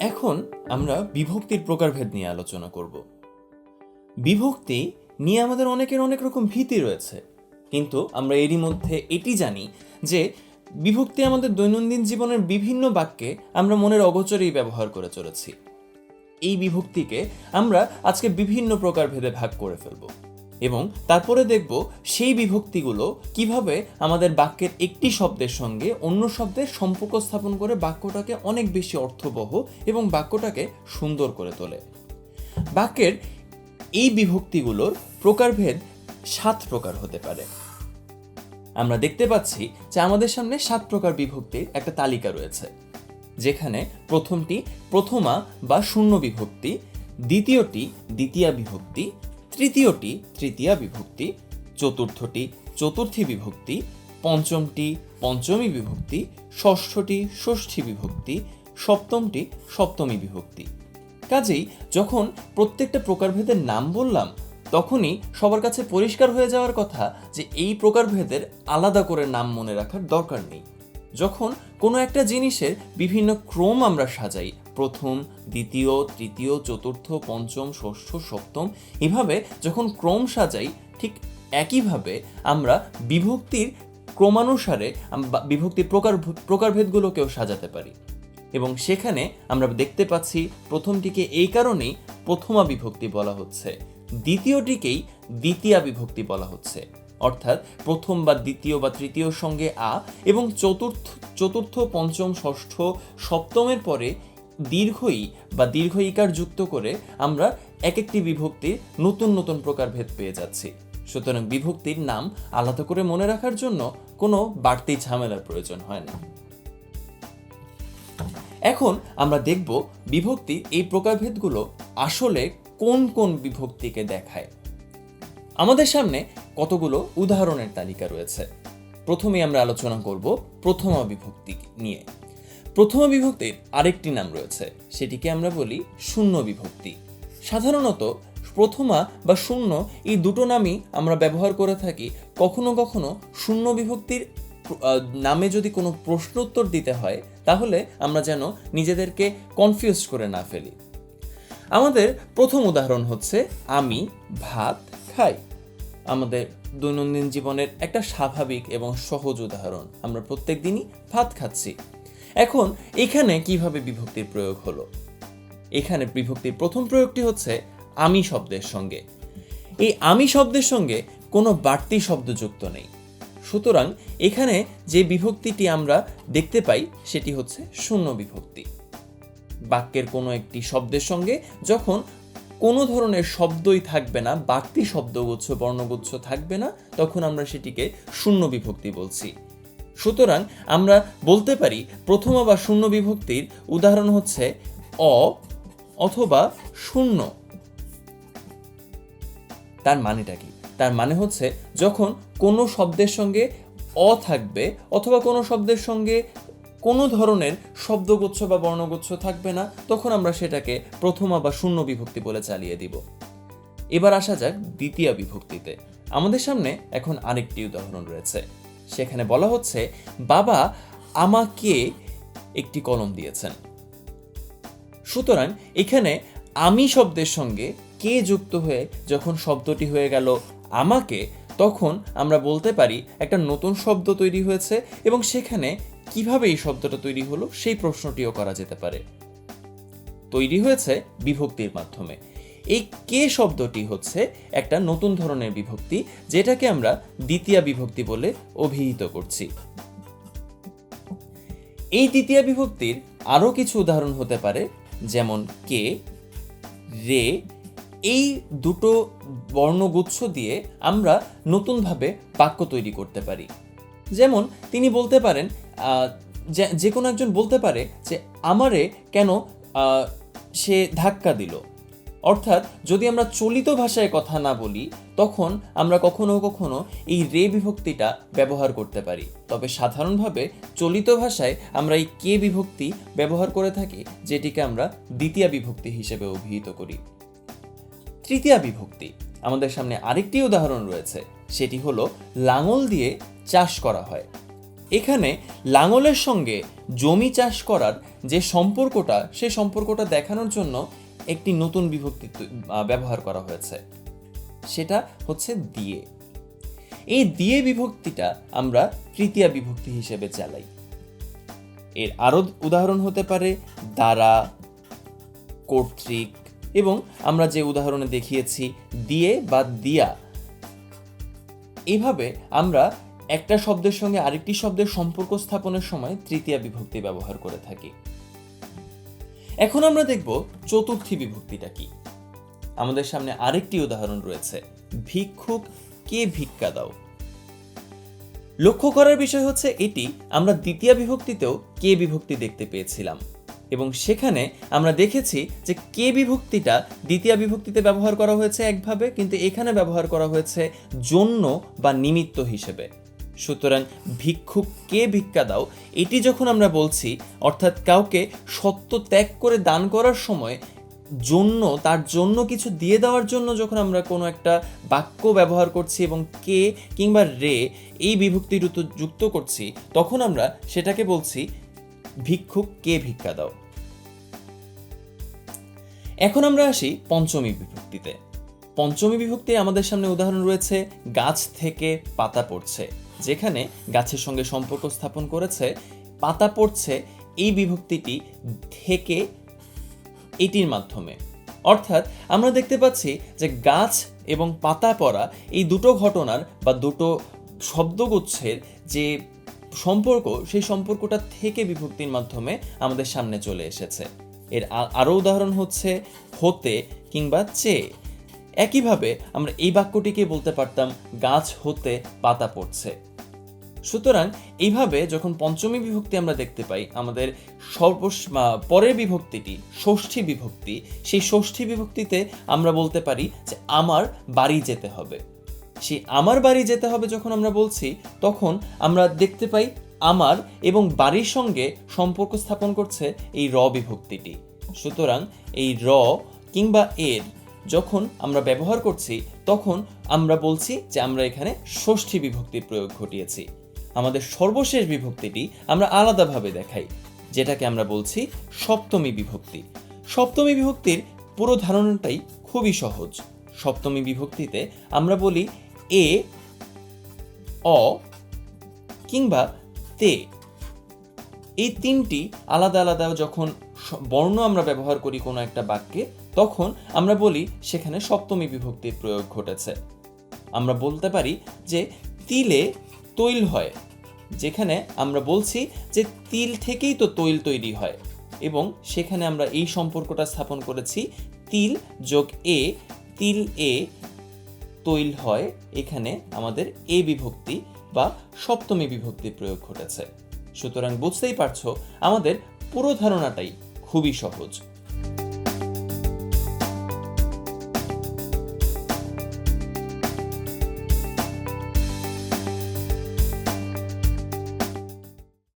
এখন আমরা বিভক্তির প্রকারভেদ নিয়ে আলোচনা করব। বিভক্তি নিয়ে আমাদের অনেকের অনেক রকম ভীতি রয়েছে। কিন্তু আমরা এরই মধ্যে এটি জানি যে বিভক্তি আমাদের দৈনন্দিন জীবনের বিভিন্ন বাক্যে আমরা মনের অগোচরেই ব্যবহার করে চলেছি। এই বিভক্তিকে আমরা আজকে বিভিন্ন প্রকারভেদে ভাগ করে ফেলব। এবং তারপরে দেখব সেই বিভক্তিগুলো কীভাবে আমাদের বাক্যের একটি শব্দের সঙ্গে অন্য শব্দের সম্পর্ক স্থাপন করে বাক্যটাকে অনেক বেশি অর্থবহ এবং বাক্যটাকে সুন্দর করে তোলে। বাক্যের এই বিভক্তিগুলোর প্রকারভেদ সাত প্রকার হতে পারে। আমরা দেখতে পাচ্ছি যে আমাদের সামনে সাত প্রকার বিভক্তির একটা তালিকা রয়েছে, যেখানে প্রথমটি প্রথমা বা শূন্য বিভক্তি, দ্বিতীয়টি দ্বিতীয়া বিভক্তি তৃতীয়টি তৃতীয়া বিভক্তি, চতুর্থটি চতুর্থী বিভক্তি, পঞ্চমটি পঞ্চমী বিভক্তি, ষষ্ঠটি ষষ্ঠী বিভক্তি, সপ্তমটি সপ্তমী বিভক্তি। কাজেই যখন প্রত্যেকটা প্রকারভেদের নাম বললাম, তখনই সবার কাছে পরিষ্কার হয়ে যাওয়ার কথা যে এই প্রকারভেদের আলাদা করে নাম মনে রাখার দরকার নেই। যখন কোনো একটা জিনিসের বিভিন্ন ক্রম আমরা সাজাই প্রথম, দ্বিতীয়, তৃতীয়, চতুর্থ, পঞ্চম, ষষ্ঠ, সপ্তম এভাবে যখন ক্রম সাজাই, ঠিক একইভাবে আমরা বিভক্তির ক্রমানুসারে বিভক্তির প্রকার, প্রকারভেদগুলোকেও সাজাতে পারি। এবং সেখানে আমরা দেখতে পাচ্ছি প্রথমটিকে এই কারণেই প্রথমা বিভক্তি বলা হচ্ছে, দ্বিতীয়টিকেই দ্বিতীয়া বিভক্তি বলা হচ্ছে। অর্থাৎ প্রথম বা দ্বিতীয় বা তৃতীয় সঙ্গে আ এবং চতুর্থ চতুর্থ, পঞ্চম, ষষ্ঠ, সপ্তমের পরে দীর্ঘই বা দীর্ঘ ইকার যুক্ত করে আমরা এক একটি বিভক্তির নতুন নতুন প্রকারভেদ পেয়ে যাচ্ছি। সুতরাং বিভক্তির নাম আলাদা করে মনে রাখার জন্য কোনো বাড়তি ঝামেলার প্রয়োজন হয় না। এখন আমরা দেখব বিভক্তি এই প্রকারভেদগুলো আসলে কোন কোন বিভক্তিকে দেখায়। আমাদের সামনে কতগুলো উদাহরণের তালিকা রয়েছে। প্রথমে আমরা আলোচনা করব প্রথমা বিভক্তি নিয়ে। প্রথমা বিভক্তির আরেকটি নাম রয়েছে। সেটিকে আমরা বলি শূন্য বিভক্তি। সাধারণত প্রথমা বা শূন্য এই দুটো নামই আমরা ব্যবহার করে থাকি কখনো কখনো শূন্য বিভক্তির নামে যদি কোনো প্রশ্ন উত্তর দিতে হয়, তাহলে আমরা যেন নিজেদেরকে কনফিউজ করে না ফেলি। আমাদের প্রথম উদাহরণ হচ্ছে, আমি ভাত খাই। আমাদের দৈনন্দিন জীবনের একটা স্বাভাবিক এবং সহজ উদাহরণ। আমরা প্রত্যেক দিনই ভাত খাচ্ছি। এখন এখানে কীভাবে বিভক্তির প্রয়োগ হলো? এখানে বিভক্তির প্রথম প্রয়োগটি হচ্ছে আমি শব্দের সঙ্গে। এই আমি শব্দের সঙ্গে কোনো বাড়তি শব্দ যুক্ত নেই। সুতরাং এখানে যে বিভক্তিটি আমরা দেখতে পাই, সেটি হচ্ছে শূন্য বিভক্তি। বাক্যের কোনো একটি শব্দের সঙ্গে যখন কোনো ধরনের শব্দই থাকবে না, বাড়তি শব্দগুচ্ছ, বর্ণগুচ্ছ থাকবে না, তখন আমরা সেটিকে শূন্য বিভক্তি বলছি। সুতরাং আমরা বলতে পারি প্রথম বা শূন্য বিভক্তির উদাহরণ হচ্ছে অ অথবা শূন্য। তার মানেটা কি? তার মানে হচ্ছে যখন কোনো শব্দের সঙ্গে অ থাকবে অথবা কোনো শব্দের সঙ্গে কোনো ধরনের শব্দগুচ্ছ বা বর্ণগুচ্ছ থাকবে না, তখন আমরা সেটাকে প্রথমা বা শূন্য বিভক্তি বলে চালিয়ে দিব। এবার আসা যাক দ্বিতীয় বিভক্তিতে। আমাদের সামনে এখন আরেকটি উদাহরণ রয়েছে। সেখানে বলা হচ্ছে, বাবা আমাকে একটি কলম দিয়েছেন। সুতরাং এখানে আমি শব্দের সঙ্গে কে যুক্ত হয়ে যখন শব্দটি হয়ে গেল আমাকে, তখন আমরা বলতে পারি একটা নতুন শব্দ তৈরি হয়েছে এবং সেখানে কীভাবে এই শব্দটা তৈরি হলো সেই প্রশ্নটিও করা যেতে পারে। তৈরি হয়েছে বিভক্তির মাধ্যমে। এই কে শব্দটি হচ্ছে একটা নতুন ধরনের বিভক্তি যেটাকে আমরা দ্বিতীয় বিভক্তি বলে অভিহিত করছি। এই তৃতীয় বিভক্তির আরও কিছু উদাহরণ হতে পারে, যেমন কে, রে। এই দুটো বর্ণগুচ্ছ দিয়ে আমরা নতুনভাবে বাক্য তৈরি করতে পারি। যেমন তিনি বলতে পারেন যে- কোনো একজন বলতে পারে যে, আমারে কেন সে ধাক্কা দিল। অর্থাৎ যদি আমরা চলিত ভাষায় কথা না বলি, তখন আমরা কখনো কখনো এই রে বিভক্তিটা ব্যবহার করতে পারি। তবে সাধারণভাবে চলিত ভাষায় আমরা এই কে বিভক্তি ব্যবহার করে থাকি, যেটিকে আমরা দ্বিতীয় বিভক্তি হিসেবে অভিহিত করি। তৃতীয়া বিভক্তি। আমাদের সামনে আরেকটি উদাহরণ রয়েছে। সেটি হলো লাঙল দিয়ে চাষ করা হয়। এখানে লাঙলের সঙ্গে জমি চাষ করার যে সম্পর্কটা সেই সম্পর্কটা দেখানোর জন্য একটি নতুন বিভক্তি ব্যবহার করা হয়েছে। সেটা হচ্ছে দিয়ে। এই দিয়ে বিভক্তিটা আমরা তৃতীয়া বিভক্তি হিসেবে চালাই। এর আরও উদাহরণ হতে পারে দ্বারা, কর্তৃক এবং আমরা যে উদাহরণে দেখিয়েছি, দিয়ে বা দিয়া। এইভাবে আমরা একটা শব্দের সঙ্গে আরেকটি শব্দের সম্পর্ক স্থাপনের সময় তৃতীয়া বিভক্তি ব্যবহার করে থাকি। এখন আমরা দেখব চতুর্থী বিভক্তিটা কি। আমাদের সামনে আরেকটি উদাহরণ রয়েছে। ভিক্ষুক কে ভিক্ষা দাও? লক্ষ্য করার বিষয় হচ্ছে এটি, আমরা দ্বিতীয় বিভক্তিতেও কে বিভক্তি দেখতে পেয়েছিলাম। এবং সেখানে আমরা দেখেছি যে কে বিভক্তিটা দ্বিতীয় বিভক্তিতে ব্যবহার করা হয়েছে একভাবে, কিন্তু এখানে ব্যবহার করা হয়েছে জন্য বা নিমিত্ত হিসেবে। সুতরাং ভিক্ষুক কে ভিক্ষা দাও, এটি যখন আমরা বলছি, অর্থাৎ কাউকে সত্য ত্যাগ করে দান করার সময়, জন্য, তার জন্য কিছু দিয়ে দেওয়ার জন্য যখন আমরা কোনো একটা বাক্য ব্যবহার করছি এবং কে কিংবা রে এই বিভক্তি যুক্ত করছি, তখন আমরা সেটাকে বলছি, ভিক্ষুক কে ভিক্ষা দাও। এখন আমরা আসি পঞ্চমী বিভক্তিতে। পঞ্চমী বিভক্তি আমাদের সামনে উদাহরণ রয়েছে, গাছ থেকে পাতা পড়ছে। যেখানে গাছের সঙ্গে সম্পর্ক স্থাপন করেছে, পাতা পড়ছে এই বিভক্তিটি থেকে এটির মাধ্যমে। অর্থাৎ আমরা দেখতে পাচ্ছি যে গাছ এবং পাতা পড়া এই দুটো ঘটনার বা দুটো শব্দগুচ্ছের যে সম্পর্ক, সেই সম্পর্কটা থেকে বিভক্তির মাধ্যমে আমাদের সামনে চলে এসেছে। এর আরও উদাহরণ হচ্ছে, হতে কিংবা চেয়ে একইভাবে আমরা এই বাক্যটিকে বলতে পারতাম, গাছ, হতে, পাতা পড়ছে। সুতরাং এইভাবে যখন পঞ্চমী বিভক্তি আমরা দেখতে পাই, আমাদের সর্বস পরের বিভক্তিটি, ষষ্ঠী বিভক্তি, সেই ষষ্ঠী বিভক্তিতে আমরা বলতে পারি যে আমার বাড়ি যেতে হবে। সেই আমার বাড়ি যেতে হবে যখন আমরা বলছি, তখন আমরা দেখতে পাই আমার এবং বাড়ির সঙ্গে সম্পর্ক স্থাপন করছে এই র বিভক্তিটি। সুতরাং এই র কিংবা এর যখন আমরা ব্যবহার করছি, তখন আমরা বলছি যে আমরা এখানে ষষ্ঠী বিভক্তির প্রয়োগ ঘটিয়েছি। আমাদের সর্বশেষ বিভক্তিটি আমরা আলাদাভাবে দেখাই, যেটাকে আমরা বলছি সপ্তমী বিভক্তি। সপ্তমী বিভক্তির পুরো ধারণাটাই খুবই সহজ। সপ্তমী বিভক্তিতে আমরা বলি এ, অ কিংবা তে। এই তিনটি আলাদা আলাদা যখন বর্ণ আমরা ব্যবহার করি কোনো একটা বাক্যে, তখন আমরা বলি সেখানে সপ্তমী বিভক্তির প্রয়োগ ঘটেছে। আমরা বলতে পারি যে তিলে তৈল হয়। যেখানে আমরা বলছি যে তিল থেকেই তো তৈল তৈরি হয় এবং সেখানে আমরা এই সম্পর্কটা স্থাপন করেছি তিল যোগ এ, তিল এ তৈল হয়, এখানে আমাদের এ বিভক্তি বা সপ্তমী বিভক্তির প্রয়োগ ঘটেছে। সুতরাং বুঝতেই পারছ, আমাদের পুরো ধারণাটাই খুবই সহজ।